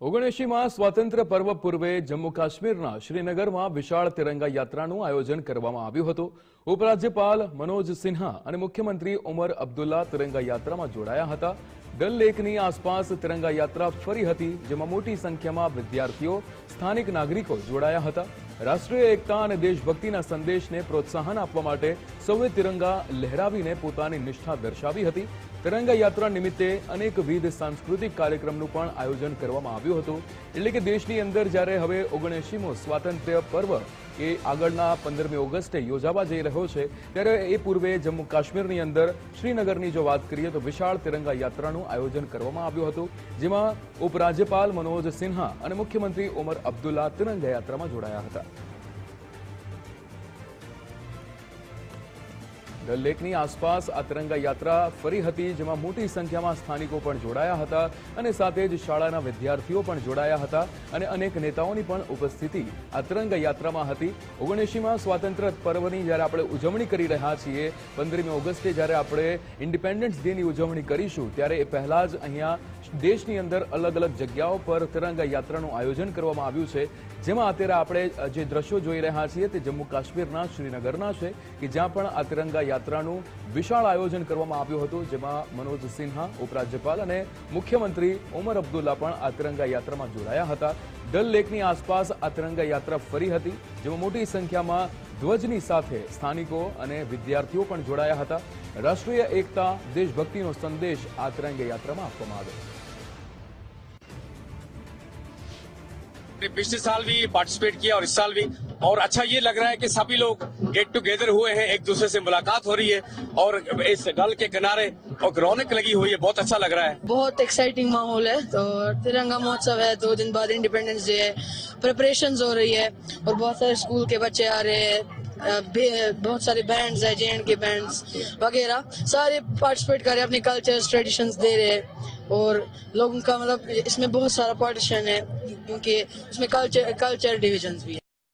ઓગણએંશીમાં સ્વાતંત્ર્ય પર્વ પૂર્વે જમ્મુ કાશ્મીરના શ્રીનગરમાં વિશાળ તિરંગા યાત્રાનું આયોજન કરવામાં આવ્યું હતું. ઉપરાજ્યપાલ મનોજ સિન્હા અને મુખ્યમંત્રી ઉમર અબ્દુલ્લા તિરંગા યાત્રામાં જોડાયા હતા. ડલ લેકની આસપાસ તિરંગા યાત્રા ફરી હતી, જેમાં મોટી સંખ્યામાં વિદ્યાર્થીઓ, સ્થાનિક નાગરિકો જોડાયા હતા. રાષ્ટ્રીય એકતા અને દેશભક્તિના સંદેશને પ્રોત્સાહન આપવા માટે સૌએ તિરંગા લહેરાવીને પોતાની નિષ્ઠા દર્શાવી હતી. તિરંગા યાત્રા નિમિત્તે અનેકવિધ સાંસ્કૃતિક કાર્યક્રમનું પણ આયોજન કરવામાં આવ્યું હતું. એટલે કે દેશની અંદર જ્યારે હવે ઓગણએંશીમો સ્વાતંત્ર્ય પર્વ એ આગળના પંદરમી ઓગસ્ટે યોજાવા જઈ રહ્યો છે, ત્યારે એ પૂર્વે જમ્મુ કાશ્મીરની અંદર શ્રીનગરની જો વાત કરીએ તો વિશાળ તિરંગા યાત્રાનું આયોજન કરવામાં આવ્યું હતું, જેમાં ઉપરાજ્યપાલ મનોજ સિન્હા અને મુખ્યમંત્રી ઓમર અબ્દુલ્લા તિરંગા યાત્રામાં જોડાયા હતા. ડલ લેકની આસપાસ આ તિરંગા યાત્રા ફરી હતી, જેમાં મોટી સંખ્યામાં સ્થાનિકો પણ જોડાયા હતા અને સાથે જ શાળાના વિદ્યાર્થીઓ પણ જોડાયા હતા અને અનેક નેતાઓની પણ ઉપસ્થિતિ આ તિરંગા યાત્રામાં હતી. ઓગણએંશીમાં સ્વાતંત્ર્ય પર્વની જ્યારે આપણે ઉજવણી કરી રહ્યા છીએ, પંદરમી ઓગસ્ટે જ્યારે આપણે ઇન્ડિપેન્ડન્સ ડેની ઉજવણી કરીશું, ત્યારે એ પહેલા જ અહીંયા દેશની અંદર અલગ અલગ જગ્યાઓ પર તિરંગા યાત્રાનું આયોજન કરવામાં આવ્યું છે. જેમાં અત્યારે આપણે જે દ્રશ્યો જોઈ રહ્યા છીએ તે જમ્મુ કાશ્મીરના, શ્રીનગરના છે, કે જ્યાં પણ આ તિરંગા યાત્રાનું વિશાળ આયોજન કરવામાં આવ્યું હતું જેમાં મનોજ સિન્હા ઉપરાજ્યપાલ અને મુખ્યમંત્રી ઓમર અબ્દુલ્લા પણ આ તિરંગા યાત્રામાં જોડાયા હતા ડલ લેકની આસપાસ આ તિરંગા યાત્રા ફરી હતી જેમાં મોટી સંખ્યામાં ધ્વજની સાથે સ્થાનિકો અને વિદ્યાર્થીઓ પણ જોડાયા હતા રાષ્ટ્રીય એકતા દેશભક્તિનો સંદેશ આ તિરંગા યાત્રામાં આપવામાં આવ્યો ने पिछले साल भी पार्टिसिपेट किया और इस साल भी और अच्छा ये लग रहा है कि सभी लोग गेट टुगेदर हुए हैं, एक दूसरे से मुलाकात हो रही है और इस डल के किनारे और रौनक लगी हुई है, बहुत अच्छा लग रहा है। बहुत एक्साइटिंग माहौल है तो तिरंगा महोत्सव है, दो दिन बाद इंडिपेंडेंस डे है प्रिपरेशन हो रही है और बहुत सारे स्कूल के बच्चे आ रहे हैं बहुत सारे बैंड्स है जे एंड के बैंड्स वगैरह, सारे पार्टिसिपेट कर रहे हैं, अपने कल्चर्स ट्रेडिशंस दे रहे हैं और लोगों का मतलब इसमें बहुत सारा पार्टीशन है, क्योंकि इसमें कल्चर कल्चर डिविजन्स भी है।